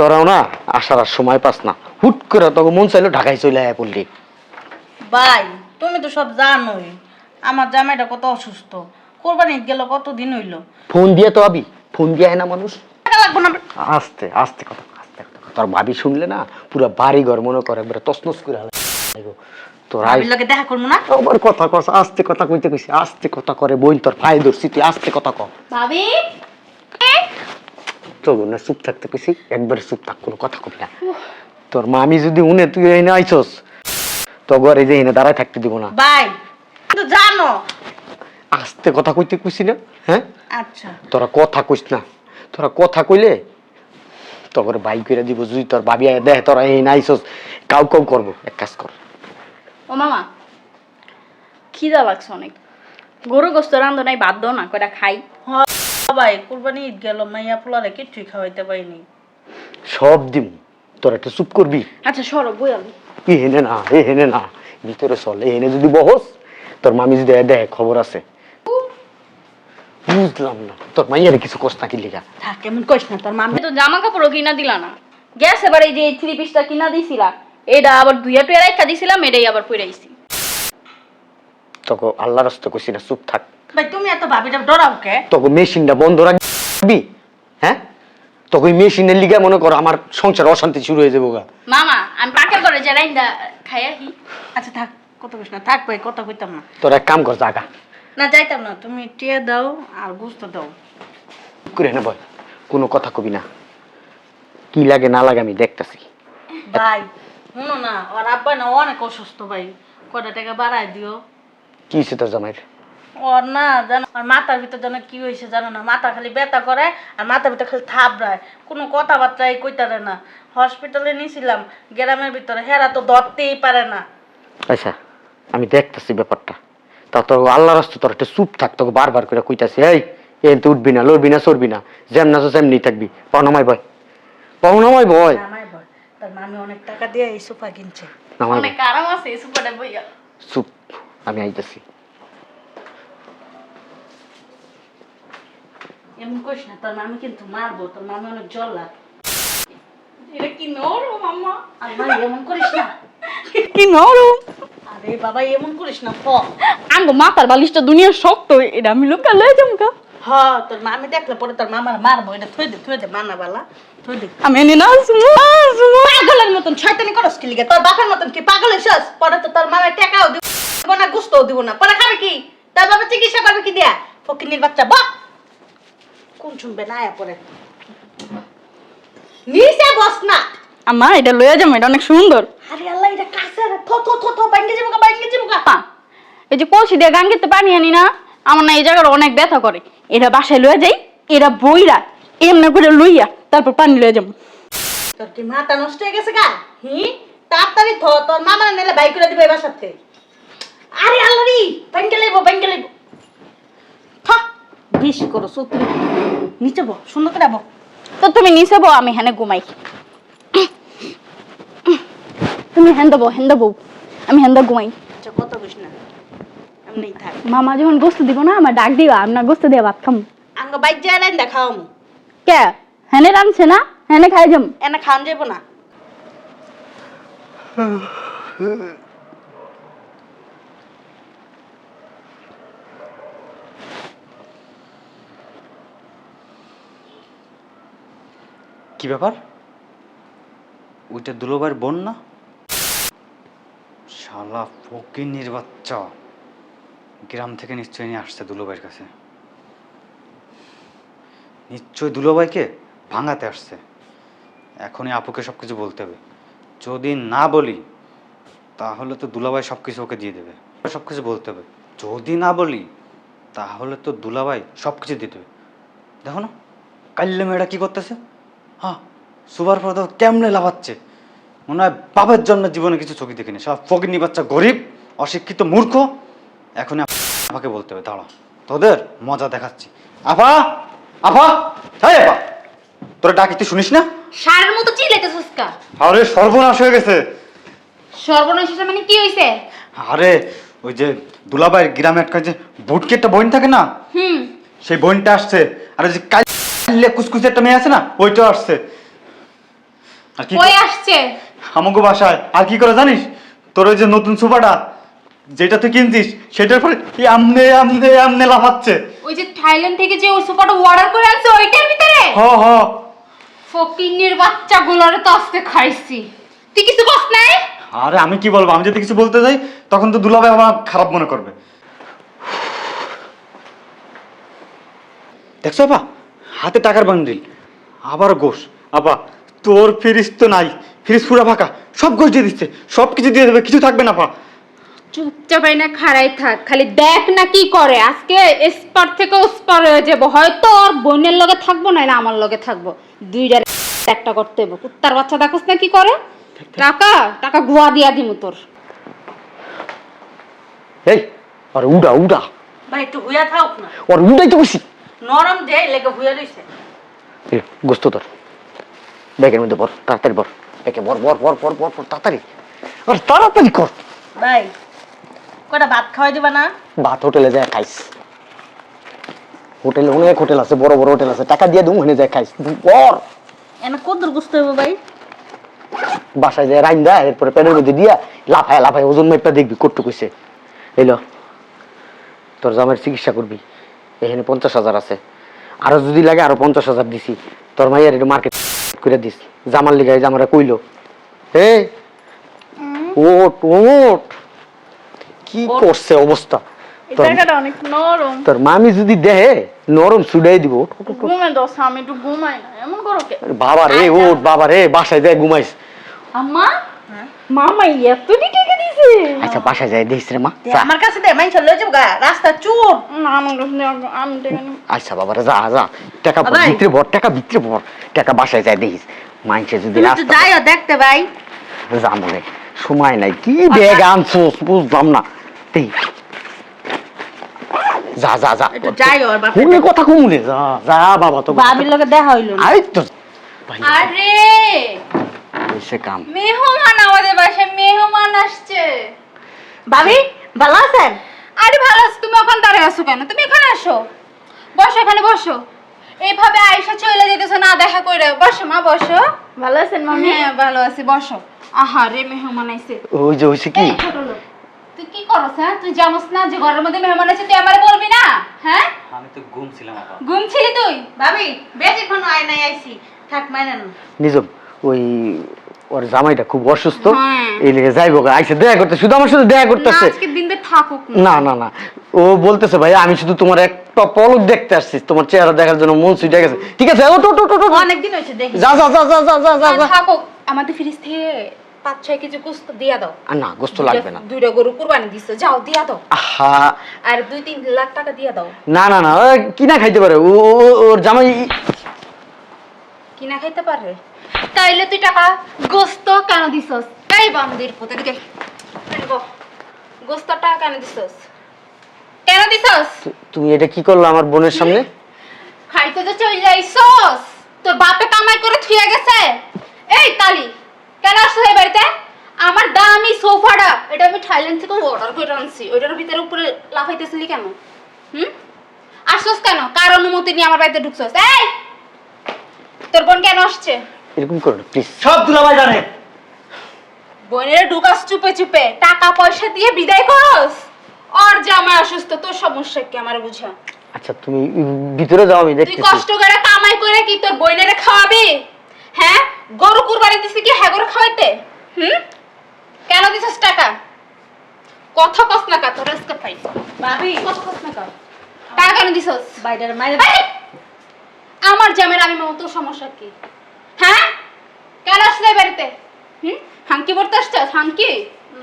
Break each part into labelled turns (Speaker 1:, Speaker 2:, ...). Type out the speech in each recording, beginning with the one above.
Speaker 1: তোরাও না আসার আর সময় পাস না। হুট করে তোকে মন চাইলো ঢাকায় চলে আয়া পড়লি
Speaker 2: ভাই তুমি তো সব জানোই আমার জামাইটা কত অসুস্থ। কোরবানি ঈদ গেল কত দিন হইল?
Speaker 1: ফোন দিয়ে তো আবি ফোন দিয়ে না মানুষ।
Speaker 2: টাকা লাগবো না।
Speaker 1: আস্তে আস্তে কথা আস্তে কথা তোর ভাবি শুনলে না পুরো বাড়ি ঘর মনে করে একবারে তসনস করে হালাইবো তোর আই
Speaker 2: ভাবির দেখা করব না?
Speaker 1: আবার কথা কস আস্তে কথা কইতে কইছি আস্তে কথা করে বই তোর পায়ে ধরছি তুই আস্তে কথা ক।
Speaker 3: ভাবি?
Speaker 1: তো না চুপ থাকতে কইছি একবারে চুপ থাক কোনো কথা কবি না। তোর মামি যদি উনে তুই এনে আইছস তো ঘরে যে এনে দাঁড়ায় থাকতে দিব না।
Speaker 2: ভাই কিন্তু জানো?
Speaker 1: আস্তে কথা কইতে কইছি না হ্যাঁ?
Speaker 2: আচ্ছা।
Speaker 1: তোরা কথা কইস না। তোরা কথা কইলে তোর বাইক করে দিব যদি তোর ভাবি আয়া দেখ তোরা এই নাইছস কাউ কাউ করব এক কাজ কর।
Speaker 3: ও মামা খিদা লাগছে অনেক। গরু গোস্ত রান্ধো নাই বাদ দাও না কয়টা খাই।
Speaker 2: ভাই কোরবানি ঈদ গেল মাইয়া পোলারে কিচ্ছুই খাওয়াইতে পারিনি।
Speaker 1: সব দিম তোরা একটু চুপ করবি?
Speaker 3: আচ্ছা সরব বই আমি
Speaker 1: এ হেনে না এ হেনে না ভিতরে চল এ হেনে যদি বহস তোর মামি যদি দেখ খবর আছে। বুঝলাম না তোর মাইয়ারে কিছু কষ্ট নাকি লিগা?
Speaker 2: থাক এমন কইস না তোর মামি
Speaker 3: তো জামা কাপড়ও কিনা দিলা না। গ্যাস এবার এই যে থ্রি পিসটা কিনা দিছিলা এটা আবার দুইয়া টুয়া রাখা দিছিলাম এটাই আবার পইরাইছি
Speaker 1: তোকে আল্লাহ রাস্তা কইছি না চুপ থাক।
Speaker 2: ভাই তুমি এত ভাবিটা ডরাও কে?
Speaker 1: তোকে মেশিনটা বন্ধ রাখবি হ্যাঁ? তোকে মেশিনের লিগা মনে করো আমার সংসার অশান্তি শুরু হয়ে যাব গা।
Speaker 3: মামা আমি পাকের করে যে রাইন্দা খাই আহি
Speaker 2: আচ্ছা থাক কত কইস থাক ভাই কথা কইতাম না।
Speaker 1: তোর এক কাম কর জাগা
Speaker 2: না যাইতাম না তুমি টিয়া দাও আর গুস্ত দাও।
Speaker 1: করে নে বল কোনো কথা কবি না। কি লাগে না লাগে আমি দেখতাছি।
Speaker 2: ভাই শুনো না ওর আব্বা না অনেক অসুস্থ ভাই। কটা টাকা বাড়ায় দিও?
Speaker 1: কি তোর জামাইয়ের?
Speaker 2: ওর না জানো আর মাথার ভিতর যেন কি হয়েছে জানো না? মাথা খালি ব্যথা করে আর মাথার ভিতর খালি থাবড়ায়। কোনো কথাবার্তাই কইতারে না। হসপিটালে নিয়েছিলাম গ্রামের ভিতরে। হেরা তো ধরতেই পারে না।
Speaker 1: আচ্ছা আমি দেখতাছি ব্যাপারটা। তা তোর আল্লাহ রাস্তা তোর একটা চুপ থাক তোকে বারবার করে কইতাছি এই এনতে উঠবি না লড়বি না চড়বি না যেমন আছো সেমনি থাকবি। পাওনামাই বয় পাওনামাই
Speaker 2: ভয় তার মামি অনেক টাকা দিয়ে এই সোফা কিনছে।
Speaker 1: নামাই
Speaker 3: অনেক আরাম আছে সুপারে বইয়া।
Speaker 1: চুপ আমি আইতাছি।
Speaker 2: এমন করিস না তোর মামি কিন্তু মারবো তোর মামি অনেক জল লাগে
Speaker 3: এটা কি নরম মামা
Speaker 2: আর ভাই এমন করিস না।
Speaker 3: কি নরম?
Speaker 2: আরে বাবা এমন করিস না প
Speaker 3: আঙ্গো মাথার বালিশটা দুনিয়ার শক্ত এটা আমি লোকা লয়ে যামকা
Speaker 2: হ তোর মামি দেখলে পরে তোর মামার মারবো এটা থই দে থই দে মানা বালা থই দে।
Speaker 3: আমি এনে না শুনো
Speaker 2: পাগলের মতন শয়তানি করস কি লিগে? তোর বাপের মতন কি পাগল হইছস? পরে তো তোর মামা টাকাও দিব না গুস্তও দিব না পরে খাবে কি? তোর বাবা চিকিৎসা করবে কি দিয়া? ফকিনির বাচ্চা বাহ কোন শুনবে? না আয়া পরে। নিচে বস না।
Speaker 3: আমা এটা লয়ে যাম এটা অনেক সুন্দর।
Speaker 2: আরে আল্লাহ এটা কাছে থো থো থো থো বাইঙ্গে যাব বাইঙ্গে যাব
Speaker 3: এই যে কলসি দিয়ে গান গেতে পানি আনি না আমার না এই জায়গাটা অনেক ব্যথা করে। এটা বাসায় লয়ে যাই এরা বইরা এমনি করে লইয়া তারপর পানি লয়ে যাব।
Speaker 2: তোর কি মাথা নষ্ট হয়ে গেছে গা? হি? তাড়াতাড়ি থ তোর মামা নেলে বাইক করে দিবে এবার সাথে আরে আল্লাহ রে বাইঙ্গে লাইবো বাইঙ্গে লাইবো। বেশি করো সত্যি নিচে বো সুন্দর করে বো
Speaker 3: তো তুমি নিচে বউ আমি হেনে ঘুমাই। তুমি হেন দেবো হেন দেবো আমি হেন ঘুমাই।
Speaker 2: আচ্ছা কত কইস না?
Speaker 3: মামা যখন গোস্ত দিব না আমার ডাক দিবা আমরা গোস্ত দিয়ে ভাত খাম।
Speaker 2: আঙ্গ বাইক যায় লাইন দেখাও
Speaker 3: কে? হেনে রানছে না? হেনে খাই যাম।
Speaker 2: এনে খাওয়ান যাব না।
Speaker 4: কি ব্যাপার? ওইটা দুলোবার বোন না? শালা ফকির বাচ্চা। গ্রাম থেকে নিশ্চয়ই নিয়ে আসছে দুলোবাইয়ের কাছে। নিশ্চয়ই দুলোবাইকে ভাঙাতে আসছে। এখনই আপুকে সব কিছু বলতে হবে। যদি না বলি, তাহলে তো দুলাভাই সব কিছু ওকে দিয়ে দেবে। সব কিছু বলতে হবে। যদি না বলি, তাহলে তো দুলাভাই সব কিছু দিয়ে দেবে দেখো না, কাল্লে মেয়েটা কি করতেছে? হ্যাঁ সুবার পর কেমনে লাভাচ্ছে মনে হয় বাবার জন্য জীবনে কিছু চোখে দেখিনি। সব ফকিনি বাচ্চা গরিব অশিক্ষিত মূর্খ। এখনই আমাকে বলতে হবে দাঁড়া তোদের মজা দেখাচ্ছি। আফা আফা হ্যাঁ আফা তোরা ডাকি তুই শুনিস না?
Speaker 5: সারের মতো চিলাইতেছিস কা?
Speaker 4: আরে সর্বনাশ হয়ে গেছে।
Speaker 5: সর্বনাশ হিসেবে মানে কি হইছে
Speaker 4: আরে ওই যে দুলাবাইয়ের গ্রামে একটা যে বুটকি একটা বোন থাকে না?
Speaker 5: হুম।
Speaker 4: সেই বোনটা আসছে। আর ওই যে কুচকুচে একটা মেয়ে আছে না ওইটাও আসছে। আর কি
Speaker 5: কই আসছে?
Speaker 4: আমাকে বাসায়। আর কি করে জানিস? তোর ওই যে নতুন সোফাটা যেটা তুই কিনছিস সেটার পরে এই আমনে আমনে আমনে লাফাচ্ছে।
Speaker 5: ওই যে থাইল্যান্ড থেকে যে ওই সোফাটা অর্ডার করে আনছে ওইটার ভিতরে?
Speaker 4: হ হ।
Speaker 5: ফকিন্নির বাচ্চাগুলোরে তো আজকে খাইছি। তুই কিছু বস নাই?
Speaker 4: আরে আমি কি বলব? আমি যদি কিছু বলতে যাই তখন তো দুলাভাই আমার খারাপ মনে করবে। দেখছ আপা হাতে টাকার বান্ডিল আবার গোশ। আবা তোর ফ্রিজ তো নাই ফ্রিজ পুরা ফাঁকা সব গোশ দিয়ে দিচ্ছে সব কিছু দিয়ে দেবে কিছু থাকবে না পা
Speaker 5: চুপচাপ না খাড়াই থাক খালি দেখ না কি করে আজকে স্পার থেকে স্পার হয়ে যাব হয়তো ওর বোনের লগে থাকব না না আমার লগে থাকব। দুইটার একটা করতে হবে কুত্তার বাচ্চা দেখোস না কি করে? টাকা টাকা গুয়া দিয়া দিমু তোর।
Speaker 1: এই আর উড়া উড়া।
Speaker 2: ভাই একটু হুইয়া থাক না।
Speaker 1: ওর উড়াই তো বেশি
Speaker 2: নরম যে লেগে হুইয়া রইছে।
Speaker 1: গোস্ত তোর। ব্যাগের মধ্যে বর তাড়াতাড়ি বর। ব্যাগে বর বর বর বর বর বর তাড়াতাড়ি। আর তাড়াতাড়ি কর।
Speaker 2: ভাই কটা ভাত খাওয়াই দিবা না?
Speaker 1: ভাত হোটেলে যায় খাইস। হোটেলে অনেক হোটেল আছে বড় বড় হোটেল আছে। টাকা দিয়ে দু ওখানে যায় খাইস। বর।
Speaker 2: এনে কত দূর বুঝতে হবে ভাই?
Speaker 1: বাসায় যায় রাইন দেয় এরপরে প্যানের মধ্যে দিয়া লাফায় লাফায় ওজন মাইপটা দেখবি কট্টু কইছে। এলো তোর জামাইয়ের চিকিৎসা করবি। এখানে পঞ্চাশ হাজার আছে। আরও যদি লাগে আরও পঞ্চাশ হাজার দিছি। তোর মাইয়ার একটু মার্কেট করে দিস। জামার লিগাই জামারা কইলো। হে? ওট ওট। কি করছে অবস্থা? তোর মামি যদি দেহে নরম সুডাই দিব বাবা রে ওট বাবা রে বাসায় যায় ঘুমাইস।
Speaker 3: আম্মা? মামা এত টাকা দিছে।
Speaker 1: আচ্ছা দেখিস রে মা
Speaker 2: আমার কাছে দে মাইন চলে যাব গা রাস্তা চুর।
Speaker 3: না আমার কাছে আমি টাকা নিব।
Speaker 1: আচ্ছা বাবা যা যা টাকা ভিতরে ভর টাকা ভিতরে ভর টাকা বাসায় যায় দেখিস। মাইনসে যদি রাস্তা
Speaker 2: যাইও দেখতে ভাই।
Speaker 1: মনে সময় নাই কি ব্যাগ আনছোস বুঝলাম না। যা যা যা।
Speaker 2: আর
Speaker 1: কথা কমুনে যা যা বাবা তো
Speaker 2: বাবির লগে দেখা হইল না।
Speaker 1: আই তো
Speaker 5: আরে!
Speaker 1: হইছে কাম।
Speaker 5: মেহমান আমাদের বাসায় মেহমান আসছে।
Speaker 2: ভাবি ভালো আছেন?
Speaker 5: আরে ভালো আছো তুমি ওখানে দাঁড়িয়ে আছো কেন? তুমি এখানে আসো। বসো এখানে বসো। এইভাবে আয়সা চলে যেতেছো না দেখা করে। বসো মা বসো।
Speaker 3: ভালো আছেন মামি?
Speaker 5: হ্যাঁ ভালো আছি বসো। আহা রে মেহমান আইছে।
Speaker 1: ওই যে হইছে কি?
Speaker 5: তুই কি করছ হ্যাঁ? তুই জানোস না যে ঘরের মধ্যে মেহমান আছে তুই আমারে বলবি না? হ্যাঁ?
Speaker 4: আমি তো ঘুমছিলাম আপা।
Speaker 5: ঘুম ছিলি তুই?
Speaker 2: ভাবি বেশিক্ষণ আয় নাই আইছি। থাক মাইনা না।
Speaker 1: নিজম ওই ওর জামাইটা খুব অসুস্থ।
Speaker 5: হ্যাঁ।
Speaker 1: এই লেগে যাইবো আইসে দেখা করতে শুধু আমার সাথে দেখা
Speaker 5: না
Speaker 1: করতেছে।
Speaker 5: দিন না।
Speaker 1: না না ও বলতেছে ভাই আমি শুধু তোমার একটা পলক দেখতে আসছি। তোমার চেহারা দেখার জন্য মন সুইটা গেছে। ঠিক আছে ওটো ওটো ওটো
Speaker 2: অনেকদিন হয়েছে দেখি।
Speaker 1: যা যা যা যা যা যা যা
Speaker 5: আমাদের ফ্রিজ থেকে পাঁচ ছয় কেজি গোস্ত দিয়া দাও।
Speaker 1: না গোস্ত লাগবে না।
Speaker 5: দুইটা গরু কুরবানি দিছো যাও দিয়া দাও।
Speaker 1: আহা।
Speaker 5: আর দুই তিন লাখ টাকা দিয়া দাও।
Speaker 1: না না না কিনা খাইতে পারে। ও ও- ও- ওর জামাই
Speaker 5: কিনা খাইতে পারে তাইলে তুই টাকা গোস্ত কেন দিছস? এই বান্দির পুতে দিকে গোস্ত টাকা কেন দিছস? কেন দিছস?
Speaker 1: তুমি এটা কি করল আমার বোনের সামনে?
Speaker 5: খাইতে তো চলে যাইছস তোর বাপে কামাই করে থুয়ে গেছে। এই কালি কেন আসছো এই বাড়িতে? আমার দামি সোফাটা এটা আমি থাইল্যান্ড থেকে অর্ডার করে আনছি। ওইটার ভিতরে উপরে লাফাইতেছিলি কেন? হুম? আসছস কেন? কার অনুমতি নিয়ে আমার বাড়িতে ঢুকছস? এই! তোর বোন কেন আসছে?
Speaker 1: এরকম করো না প্লিজ
Speaker 4: সব দুলাভাই জানে।
Speaker 5: বোনের ঢুকাস চুপে চুপে টাকা পয়সা দিয়ে বিদায় করস? ওর জামাই অসুস্থ তোর সমস্যা কি আমার বুঝা?
Speaker 1: আচ্ছা তুমি ভিতরে যাও আমি
Speaker 5: তুই
Speaker 1: দেখতেছি।
Speaker 5: কষ্ট করে কামাই করে কি তোর বইনেরে খাওয়াবি? হ্যাঁ? গরু কুরবানি দিছিস কি হ্যাঁ গরু খাওয়াইতে? হুম? কেন দিছিস টাকা? কথা কস না কা তোর আজকে পাই
Speaker 2: ভাবি।
Speaker 5: কথা কস না কা। টাকা কেন দিছস?
Speaker 2: বাইরের
Speaker 5: এই! আমার জামের আমি মামা তোর সমস্যা কি? হ্যাঁ? কেন আসলে বাড়িতে? হুম? হাঙ্কি পড়তে আসছিস? হাঙ্কি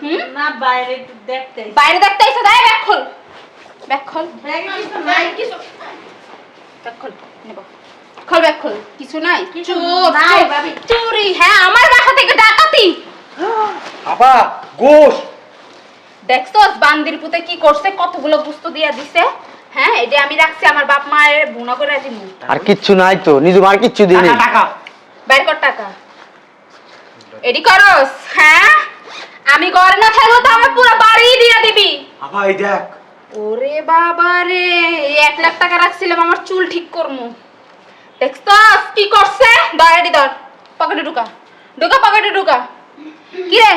Speaker 5: হুম?
Speaker 2: না বাইরে একটু দেখতে
Speaker 5: বাইরে দেখতে আইসা? দেয় ব্যাগ খোল। ব্যাগ খোল।
Speaker 2: ব্যাগে কিছু নাই।
Speaker 5: কিছু ব্যাগ খোল নেব। খোল ব্যাগ খোল। কিছু নাই।
Speaker 2: কিছু নাই, ভাবি।
Speaker 5: চুরি। হ্যাঁ আমার বাসা থেকে ডাকাতি।
Speaker 4: আপা গোশ।
Speaker 5: দেখছস বান্দির পুতে কি করছে? কতগুলো বস্তু দিয়া দিছে? হ্যাঁ এটা আমি রাখছি আমার বাপ মায়ের বুনা করে দিমু
Speaker 1: আর কিচ্ছু নাই তো আর কিচ্ছু
Speaker 4: টাকা
Speaker 5: বাইর কর টাকা। এডি করস হ্যাঁ? আমি ঘরে না থাকলে তো আমার পুরো বাড়ি দিয়ে দিবি।
Speaker 4: আপা এই দেখ।
Speaker 5: ওরে বাবা রে এক লাখ টাকা রাখছিলাম আমার চুল ঠিক করমু। দেখছস কি করছে? ধর এডি ধর পকেটে ঢুকা। ঢোকা পকেটে ঢোকা। কি রে?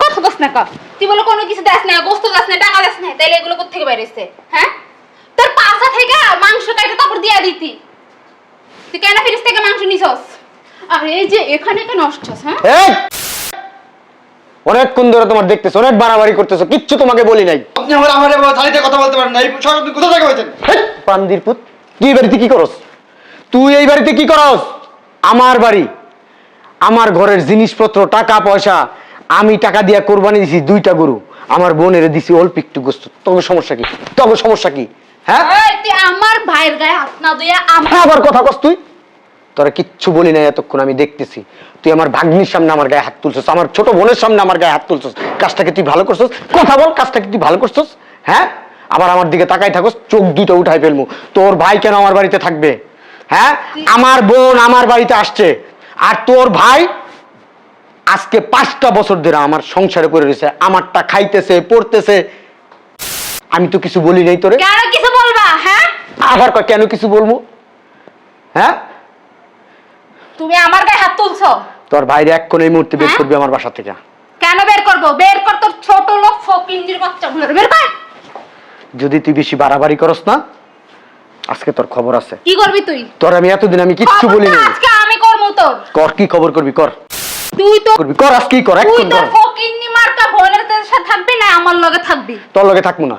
Speaker 5: কথা বস না কা। তুই বলে কোনো কিছু দাস না গোস্ত দাস না টাকা দাস না তাইলে এগুলো কোথেকে বাইরেছে হ্যাঁ? তোর পাশা থেকে মাংস কাটে তারপর দিয়া দিতি। তুই কেন ফিরিস থেকে মাংস নিছস? আর এই যে এখানে কেন নষ্টস হ্যাঁ?
Speaker 1: এই! অনেকক্ষণ ধরে তোমার দেখতেছো অনেক বাড়াবাড়ি করতেছো কিচ্ছু তোমাকে বলি নাই।
Speaker 6: আপনি আমার আমার থালিতে কথা বলতে পারেন না। এই সব আপনি কোথা থেকে হয়েছেন?
Speaker 1: পান্দির পুত তুই এই বাড়িতে কি করস? তুই এই বাড়িতে কি করস? আমার বাড়ি আমার ঘরের জিনিসপত্র টাকা পয়সা আমি টাকা দিয়া কোরবানি দিছি দুইটা গরু আমার বোনের দিছি অল্প একটু গোস্ত। তবে সমস্যা কি? তবে সমস্যা কি? হ্যাঁ?
Speaker 5: তুই আমার ভাইয়ের গায়ে হাত না দিয়ে আমার
Speaker 1: হ্যাঁ, আবার কথা কস তুই। তোরা কিচ্ছু বলি নাই এতক্ষণ আমি দেখতেছি। তুই আমার ভাগ্নির সামনে আমার গায়ে হাত তুলছস আমার ছোট বোনের সামনে আমার গায়ে হাত তুলছস। কাজটাকে তুই ভালো করছস? কথা বল কাজটাকে তুই ভালো করছস? হ্যাঁ? আবার আমার দিকে তাকাই থাকস চোখ দুটো উঠাই ফেলমু। তোর ভাই কেন আমার বাড়িতে থাকবে? হ্যাঁ? আমার বোন আমার বাড়িতে আসছে। আর তোর ভাই আজকে পাঁচটা বছর ধরে আমার সংসারে পড়ে রয়েছে আমারটা খাইতেছে পড়তেছে। আমি তো কিছু বলি নাই তোরে।
Speaker 5: কেন কিছু বলবা হ্যাঁ?
Speaker 1: আবার কয় কেন কিছু বলব? হ্যাঁ?
Speaker 5: তুমি আমার গায়ে হাত তুলছো?
Speaker 1: তোর বাইরে এক কোন এই মুহূর্তে বের
Speaker 5: হ্যাঁ?
Speaker 1: করবি আমার বাসা থেকে।
Speaker 5: কেন বের করব? বের কর তোর ছোট লোক ফকিন্দির বাচ্চা বের কর।
Speaker 1: যদি তুই বেশি বাড়াবাড়ি করস না আজকে তোর খবর আছে।
Speaker 5: কি করবি তুই?
Speaker 1: তোর আমি এতদিন আমি কিচ্ছু বলি না
Speaker 5: আজকে আমি করব তোর।
Speaker 1: কর কি খবর করবি? কর।
Speaker 5: তুই তো
Speaker 1: করবি। কর আজকেই কর
Speaker 5: তুই
Speaker 1: এখন
Speaker 5: তোর
Speaker 1: কর।
Speaker 5: ফকিন্নি মার্কা বোনের সাথে থাকবি না আমার লগে থাকবি?
Speaker 1: তোর লগে থাকব না।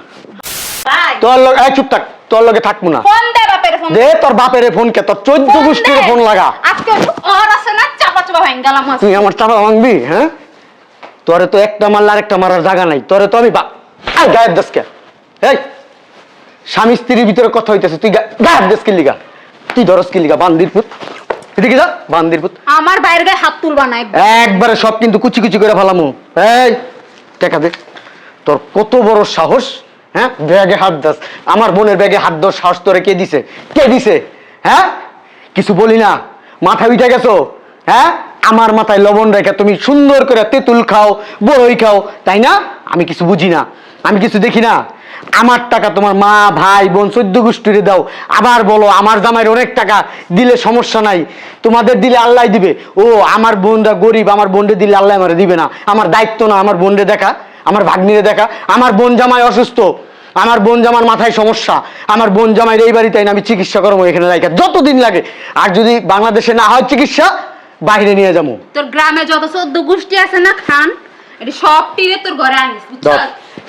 Speaker 1: তোর লগে এই চুপ থাক তোর লগে থাকব না।
Speaker 5: ফোন দে বাপের ফোন।
Speaker 1: দে তোর বাপের ফোন কে তোর চোদ্দ গোষ্ঠীর ফোন লাগা।
Speaker 5: আজকে আর আছে না? চাপা চাপা ভেঙে গেলাম
Speaker 1: তুই আমার চাপা ভাঙবি হ্যাঁ? তোরে তো একটা মারলে আরেকটা মারার জায়গা নাই তোরে তো আমি বা- গায়ের দেশকে। এই স্বামী স্ত্রীর ভিতরে কথা হইতেছে তুই গায়ের দেশ কিল্লিগা তুই ধরস কিল্লিগা বান্দির পুত এদিকে যা বান্দির পুত
Speaker 5: আমার বাইরে গায়ে হাত তুলবা না
Speaker 1: একবারে সব কিন্তু কুচি কুচি করে ফেলামু। এই টেকা দে। তোর কত বড় সাহস হ্যাঁ? ব্যাগে হাত দাস। আমার বোনের ব্যাগে হাত দাস সাহস তোরে কে দিছে? কে দিছে? হ্যাঁ? কিছু বলি না। মাথা উঠে গেছো? হ্যাঁ? আমার মাথায় লবণ রেখে তুমি সুন্দর করে তেঁতুল খাও বড়ই খাও, তাই না? আমি কিছু বুঝি না। আমি কিছু দেখি না। আমার টাকা তোমার মা, ভাই, বোন চোদ্দ গোষ্ঠীরে দাও। আবার বলো, আমার জামাইয়ের অনেক টাকা দিলে সমস্যা নাই। তোমাদের দিলে আল্লাহ দিবে। ও, আমার বোনরা গরিব, আমার বোনরে দিলে আল্লাহ আমার দিবে না। আমার দায়িত্ব না আমার বোনরে দেখা, আমার ভাগ্নিরে দেখা। আমার বোন জামাই অসুস্থ। আমার বোন জামার মাথায় সমস্যা আমার বোন জামাইয়ের এই বাড়িতে আমি চিকিৎসা করব এখানে রাখা যতদিন লাগে আর যদি বাংলাদেশে না হয় চিকিৎসা বাইরে নিয়ে যাব।
Speaker 5: তোর গ্রামে যত চোদ্দ গোষ্ঠী আছে না খান এটা সব টিরে তোর ঘরে আনিস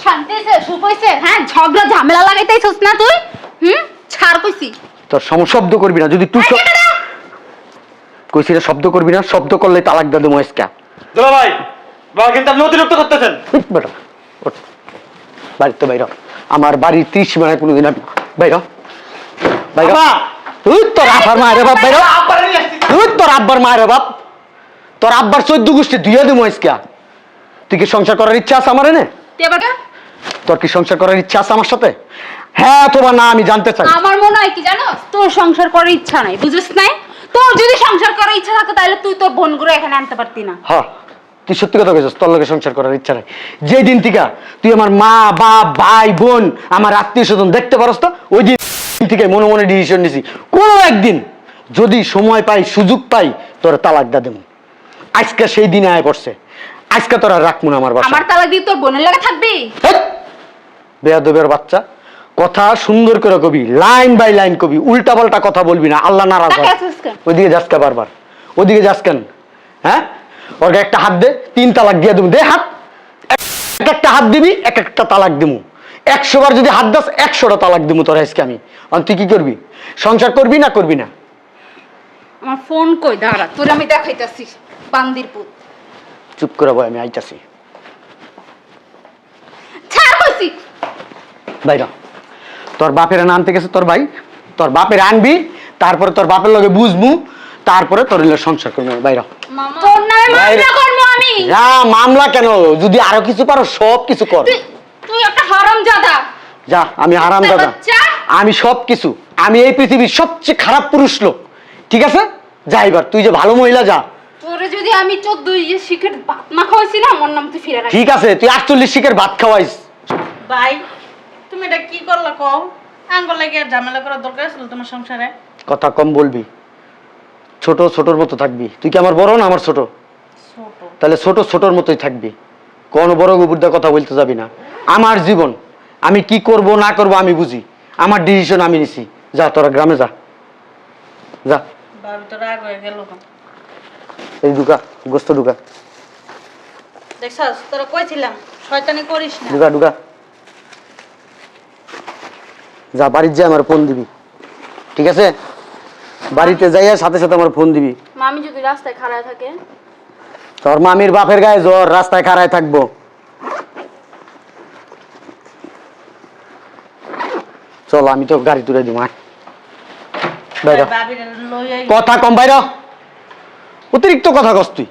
Speaker 5: শান্তি সুখ হয়েছে হ্যাঁ ঝগড়া ঝামেলা লাগাইতেছিস না তুই? হুম? ছাড় কইছি।
Speaker 1: তোর সম- শব্দ করবি না যদি তুই। কইছি না শব্দ করবি না শব্দ করলে তালাক দাদু মহেশকা
Speaker 6: দুলা ভাই বাবা কিন্তু আপনি অতিরিক্ত করতেছেন।
Speaker 1: বাড়িতে বাইর। আমার বাড়ির ত্রিশ মানে কোনোদিন আমি বাইর বাইর তুই তোর আব্বার মায়ের বাপ বাইর হ।
Speaker 6: আব্বারে নিয়ে আসছি।
Speaker 1: তুই তোর আব্বার মায়ের বাপ। তোর আব্বার চোদ্দ গোষ্ঠী দুইয়া দিমু আজকে। তুই কি সংসার করার ইচ্ছা আছে আমার এনে?
Speaker 5: তুই এবার কে?
Speaker 1: তোর কি সংসার করার ইচ্ছা আছে আমার সাথে? হ্যাঁ অথবা না আমি জানতে চাই।
Speaker 5: আমার মনে হয় কি জানো? তোর সংসার করার ইচ্ছা নাই বুঝিস নাই? তোর যদি সংসার করার ইচ্ছা থাকে তাহলে তুই তোর বোনগুলো এখানে আনতে পারতি না।
Speaker 1: হ্যাঁ। তুই সত্যি কথা কইছিস তোর লগে সংসার করার ইচ্ছা নাই। যে দিন থেকে তুই আমার মা বাপ ভাই বোন আমার আত্মীয় স্বজন দেখতে পারস তো ওই দিন থেকে মনে মনে ডিসিশন নিছি। কোনো একদিন যদি সময় পাই সুযোগ পাই তোর তালাক দা দেবো। আজকে সেই দিনে আয় পড়ছে। আজকে তোরা রাখব না আমার বাসা।
Speaker 5: আমার তালাক দিয়ে তোর বোনের লাগে থাকবি?
Speaker 1: বেয়াদবের বাচ্চা। কথা সুন্দর করে কবি লাইন বাই লাইন কবি উল্টা পাল্টা কথা বলবি না আল্লাহ নারাজ হয়। ওইদিকে যাস বারবার? ওইদিকে যাস কেন? হ্যাঁ? ওকে একটা হাত দে তিন তালাক দিয়ে দেবো। দে হাত। এক একটা হাত দিবি এক একটা তালাক দিমু একশো বার যদি হাত দাস একশোটা তালাক দিমু তোর আজকে আমি। তুই কি করবি? সংসার করবি না করবি না?
Speaker 5: আমার ফোন কই? দাঁড়া তোর আমি দেখাইতাছি বান্দির পুত
Speaker 1: চুপ করে বয় আমি আইতাছি। বাইরা তোর বাপের আনতে গেছে তোর ভাই। তোর বাপের আনবি তারপরে তোর বাপের লগে বুঝবু তারপরে তোর সংসার করবি। বাইরা
Speaker 5: তোর নামে। মামলা করব আমি।
Speaker 1: না মামলা কেন? যদি আরও কিছু পারো সব কিছু কর।
Speaker 5: তুই একটা হারাম জাদা।
Speaker 1: যা আমি
Speaker 5: বাচ্চা।
Speaker 1: আমি সব কিছু। আমি এই পৃথিবীর সবচেয়ে খারাপ পুরুষ লোক। ঠিক আছে? যা এবার তুই যে ভালো মহিলা যা।
Speaker 5: তোরে যদি আমি চোদ্দ ইয়ে শিখের বাত মা খাওয়াইছি না আমার নাম তুই ফিরে রাখ
Speaker 1: ঠিক আছে তুই আটচল্লিশ শিখের ভাত খাওয়াইস।
Speaker 2: ভাই তুমি এটা কি করলা কও? আঙ্গুল ঝামেলা করার দরকার ছিল তোমার সংসারে?
Speaker 1: কথা কম বলবি। ছোট ছোটর মতো থাকবি। তুই কি আমার বড় না আমার ছোট? তাহলে ছোট ছোটর মতোই থাকবি। কোনো বড় বুদ্ধা কথা বলতে যাবি না। আমার জীবন আমি কি করব না করব আমি বুঝি। আমার ডিসিশন আমি নিছি। যা তোরা গ্রামে যা। যা। এই ঢুকা গোস্ত ঢুকা
Speaker 2: দেখছাস? তোরা কইছিলাম শয়তানি করিস না।
Speaker 1: ঢুকা ঢুকা যা বাড়ির যা আমার ফোন দিবি। ঠিক আছে? বাড়িতে যাইয়া সাথে সাথে আমার ফোন দিবি।
Speaker 3: মামি যদি রাস্তায় খাড়ায় থাকে?
Speaker 1: তোর মামির বাপের গায়ে জ্বর রাস্তায় খাড়ায় থাকব। চল আমি তো গাড়ি তুলে দিব কথা কম বাইর। অতিরিক্ত কথা কস তুই।